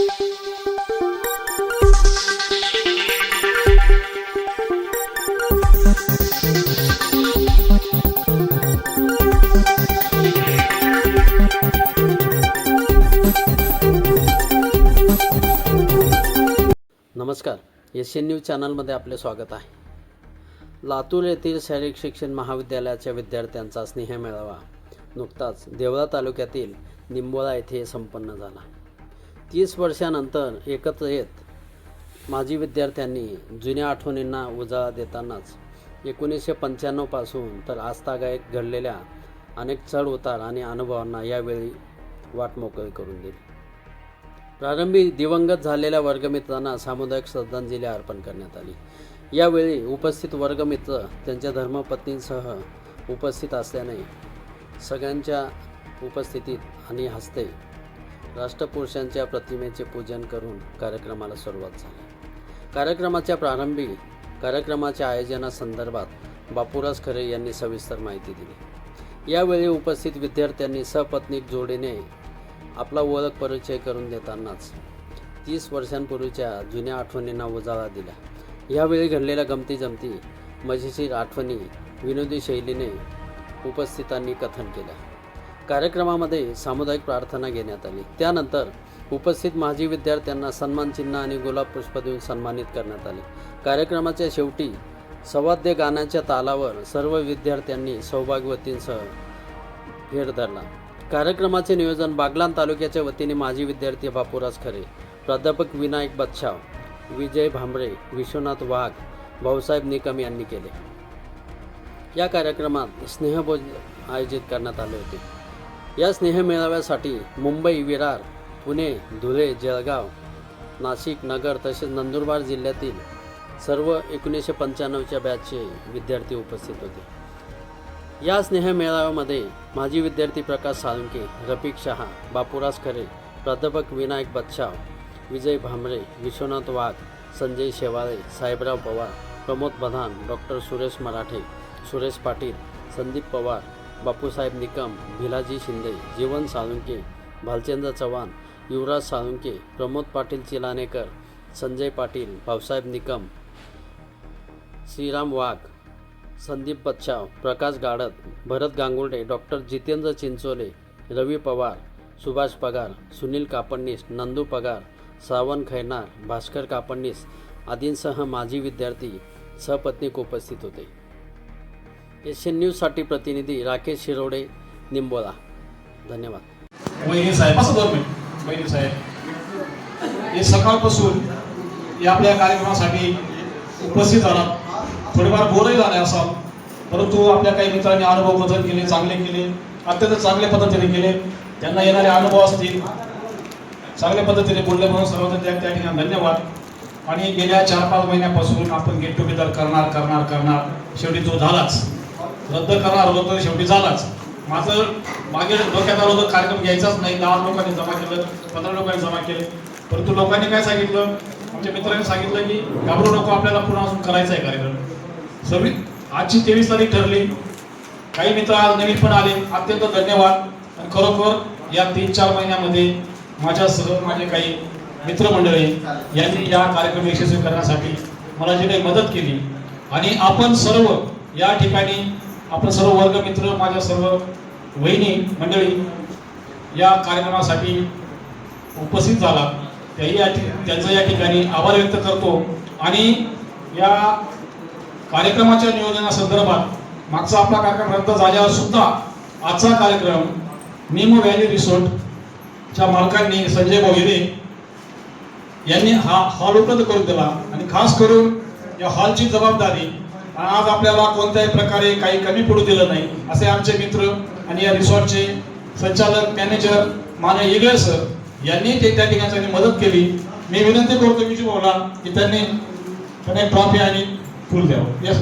नमस्कार. S N news चॅनलमध्ये आपले स्वागत आहे. लातूर येथील शारीरिक शिक्षण महाविद्यालयाच्या विद्यार्थ्यांचा स्नेह मेळावा नुकताच देवळा तालुक्यातील निंबोळा येथे संपन्न झाला. तीस वर्षानंतर एकत्र येत माजी विद्यार्थ्यांनी जुन्या आठवणींना उजाळा देतानाच एकोणीसशे पंच्याण्णवपासून तर आस्थागायक घडलेल्या अनेक चढ उतार आणि अनुभवांना यावेळी वाट मोकळी करून दिली. प्रारंभी दिवंगत झालेल्या वर्गमित्रांना सामुदायिक श्रद्धांजली अर्पण करण्यात आली. यावेळी उपस्थित वर्गमित्र त्यांच्या धर्मपत्नींसह उपस्थित असल्याने सगळ्यांच्या उपस्थितीत आणि हस्ते राष्ट्रपुरुषांच्या प्रतिमेचे पूजन करून कार्यक्रमाला सुरुवात झाली. कार्यक्रमाच्या प्रारंभी कार्यक्रमाच्या आयोजनासंदर्भात बापूराज खरे यांनी सविस्तर माहिती दिली. यावेळी उपस्थित विद्यार्थ्यांनी सपत्नीक जोडीने आपला ओळख परिचय करून देतानाच तीस वर्षांपूर्वीच्या जुन्या आठवणींना उजाळा दिला. यावेळी घडलेल्या गमती जमती मजेशीर आठवणी विनोदी शैलीने उपस्थितांनी कथन केल्या. कार्यक्रमामध्ये सामुदायिक प्रार्थना घेण्यात आली. त्यानंतर उपस्थित माजी विद्यार्थ्यांना सन्मानचिन्ह आणि गुलाब पुष्प देऊन सन्मानित करण्यात आले. कार्यक्रमाच्या शेवटी सवाद्य गाण्याच्या तालावर सर्व विद्यार्थ्यांनी सौभाग्यवतींसह भेट धरला. कार्यक्रमाचे नियोजन बागलान तालुक्याच्या वतीने माजी विद्यार्थी बापूराज खरे प्राध्यापक विनायक बच्छाव विजय भांबरे विश्वनाथ वाघ भाऊसाहेब निकम यांनी केले. या कार्यक्रमात स्नेहभोज आयोजित करण्यात आले होते. या स्नेह मेळाव्यासाठी मुंबई विरार पुणे धुळे जळगाव नाशिक नगर तसेच नंदुरबार जिल्ह्यातील सर्व एकोणीसशे पंच्याण्णवच्या बॅचचे विद्यार्थी उपस्थित होते. या स्नेह मेळाव्यामध्ये माजी विद्यार्थी प्रकाश साळुंके रफिक शहा बापूराज खरे प्राध्यापक विनायक बच्छाव विजय भांबरे विश्वनाथ वाघ संजय शेवाळे साहेबराव पवार प्रमोद प्रधान डॉक्टर सुरेश मराठे सुरेश पाटील संदीप पवार बापूसाहेब निकम भिलाजी शिंदे जीवन साळुंके भालचंद्र चव्हाण युवराज साळुंके प्रमोद पाटील चिलानेकर संजय पाटील भाऊसाहेब निकम श्रीराम वाघ संदीप बच्छाव प्रकाश गाडत भरत गांगुर्डे डॉक्टर जितेंद्र चिंचोले रवी पवार सुभाष पगार सुनील कापडनीस नंदू पगार श्रावण खैनार भास्कर कापडनीस आदींसह माजी विद्यार्थी सहपत्नीक उपस्थित होते. एशियन न्यूजसाठी प्रतिनिधी राकेश शिरोडे निंबोला. धन्यवाद. वहिनी साहेब असं दोन मिनिट वहिनी साहेब हे सकाळपासून या आपल्या कार्यक्रमासाठी उपस्थित राहणार. थोडेफार बोरही झाले असाल परंतु आपल्या काही मित्रांनी अनुभव बदल केले चांगले केले अत्यंत चांगल्या पद्धतीने केले. त्यांना येणारे अनुभव असतील. चांगल्या पद्धतीने बोलले म्हणून सर्वांना त्या त्या ठिकाणी धन्यवाद. आणि गेल्या चार पाच महिन्यापासून आपण गेट टुगेदर करणार करणार करणार. शेवटी तो झालाच. रद्द करणार आलो तर शेवटी झालाच. माझं मागे डोक्यात आलं होतं कार्यक्रम घ्यायचाच नाही. दहा लोकांनी जमा केलं पंधरा लोकांनी जमा केले. परंतु लोकांनी काय सांगितलं? आमच्या मित्रांनी सांगितलं की घाबरू नको आपल्याला पुन्हा अजून करायचा आहे कार्यक्रम. सव्वीस आजची तेवीस तारीख ठरली. काही मित्र आज नवीन पण आले. अत्यंत धन्यवाद. आणि खरोखर या तीन चार महिन्यामध्ये माझ्यासह माझे काही मित्रमंडळी यांनी या कार्यक्रम यशस्वी करण्यासाठी मला जी काही मदत केली. आणि आपण सर्व या ठिकाणी आपण सर्व वर्गमित्र माझ्या सर्व वहिनी मंडळी या कार्यक्रमासाठी उपस्थित झाला. त्याही या त्यांचं या ठिकाणी आभार व्यक्त करतो. आणि या कार्यक्रमाच्या नियोजनासंदर्भात मागचा आपला कार्यक्रम रद्द झाल्यावर सुद्धा आजचा कार्यक्रम निमो व्हॅली रिसोर्टच्या मालकांनी संजय भाऊ यांनी हा हॉल उपलब्ध करून दिला. आणि खास करून या हॉलची जबाबदारी आज आपल्याला कोणत्याही प्रकारे काही कमी पडू दिलं नाही असे आमचे मित्र आणि या रिसॉर्टचे संचालक मॅनेजर माने येगळे सर यांनी ते त्या ठिकाणी मदत केली. मी विनंती करतो विजू भाऊला की त्यांनी त्यांनी ट्रॉफी आणि फुल द्यावं. येस